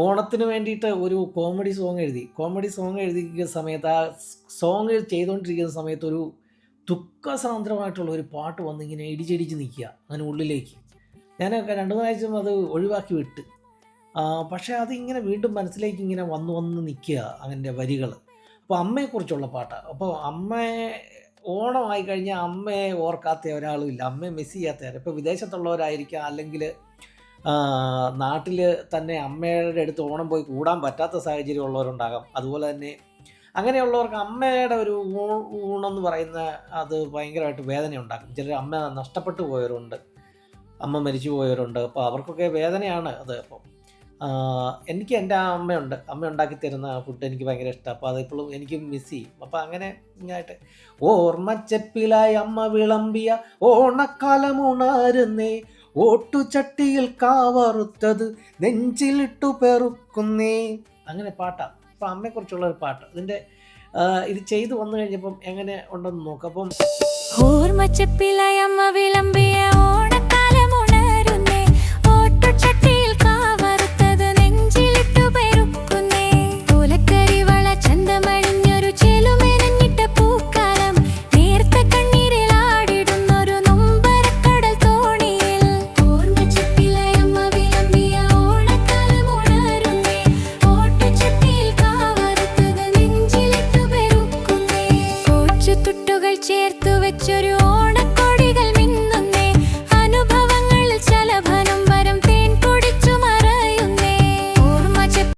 ഓണത്തിന് വേണ്ടിയിട്ട് ഒരു കോമഡി സോങ് എഴുതി. കോമഡി സോങ് എഴുതിയ സമയത്ത് ആ സോങ് ചെയ്തുകൊണ്ടിരിക്കുന്ന സമയത്ത് ഒരു ദുഃഖസാന്ദ്രമായിട്ടുള്ള ഒരു പാട്ട് വന്ന് ഇങ്ങനെ ഇടിച്ചിടിച്ച് നിൽക്കുക അങ്ങനെ ഉള്ളിലേക്ക്. ഞാൻ രണ്ട് മൂന്നാഴ്ച അത് ഒഴിവാക്കി വിട്ട്. പക്ഷേ അതിങ്ങനെ വീണ്ടും മനസ്സിലേക്ക് ഇങ്ങനെ വന്നു വന്ന് നിൽക്കുക അങ്ങന്റെ വരികൾ അപ്പോൾ അമ്മയെക്കുറിച്ചുള്ള പാട്ടാണ് അപ്പോൾ അമ്മയെ ഓണമായി കഴിഞ്ഞാൽ അമ്മയെ ഓർക്കാത്ത ഒരാളും ഇല്ല. അമ്മയെ മിസ് ചെയ്യാത്ത ഇപ്പോൾ വിദേശത്തുള്ളവരായിരിക്കാം അല്ലെങ്കിൽ നാട്ടിൽ തന്നെ അമ്മയുടെ അടുത്ത് ഓണം പോയി കൂടാൻ പറ്റാത്ത സാഹചര്യം ഉള്ളവരുണ്ടാകാം. അതുപോലെ തന്നെ അങ്ങനെയുള്ളവർക്ക് അമ്മയുടെ ഒരു ഊണെന്ന് പറയുന്ന അത് ഭയങ്കരമായിട്ട് വേദന ഉണ്ടാക്കും ചിലർ അമ്മ നഷ്ടപ്പെട്ടു പോയവരുണ്ട്. അമ്മ മരിച്ചു പോയവരുണ്ട്. അപ്പോൾ അവർക്കൊക്കെ വേദനയാണ് അത് അപ്പം. എനിക്ക് എന്റെ അമ്മയുണ്ട്. അമ്മ ഉണ്ടാക്കി തരുന്ന ഫുഡ് എനിക്ക് ഭയങ്കര ഇഷ്ടമാണ് അപ്പോൾ അതിപ്പോഴും എനിക്ക് മിസ് ചെയ്യും. അപ്പോൾ അങ്ങനെ ഇങ്ങനായിട്ട് ഓർമ്മച്ചപ്പിലായി അമ്മ വിളമ്പിയ ഓണക്കാലം ഉണരുന്നേ ഓട്ടുചട്ടിയിൽ കാവറുത്തത് നെഞ്ചിലിട്ടു പെറുക്കുന്നേ. അങ്ങനെ പാട്ടാണ് അപ്പം അമ്മയെക്കുറിച്ചുള്ള ഒരു പാട്ട്. ഇതിന്റെ ഇത് ചെയ്തു വന്നു കഴിഞ്ഞപ്പം എങ്ങനെ ഉണ്ടെന്ന് നോക്കാം. അപ്പം ചേർത്തു വെച്ചൊരു ഓണ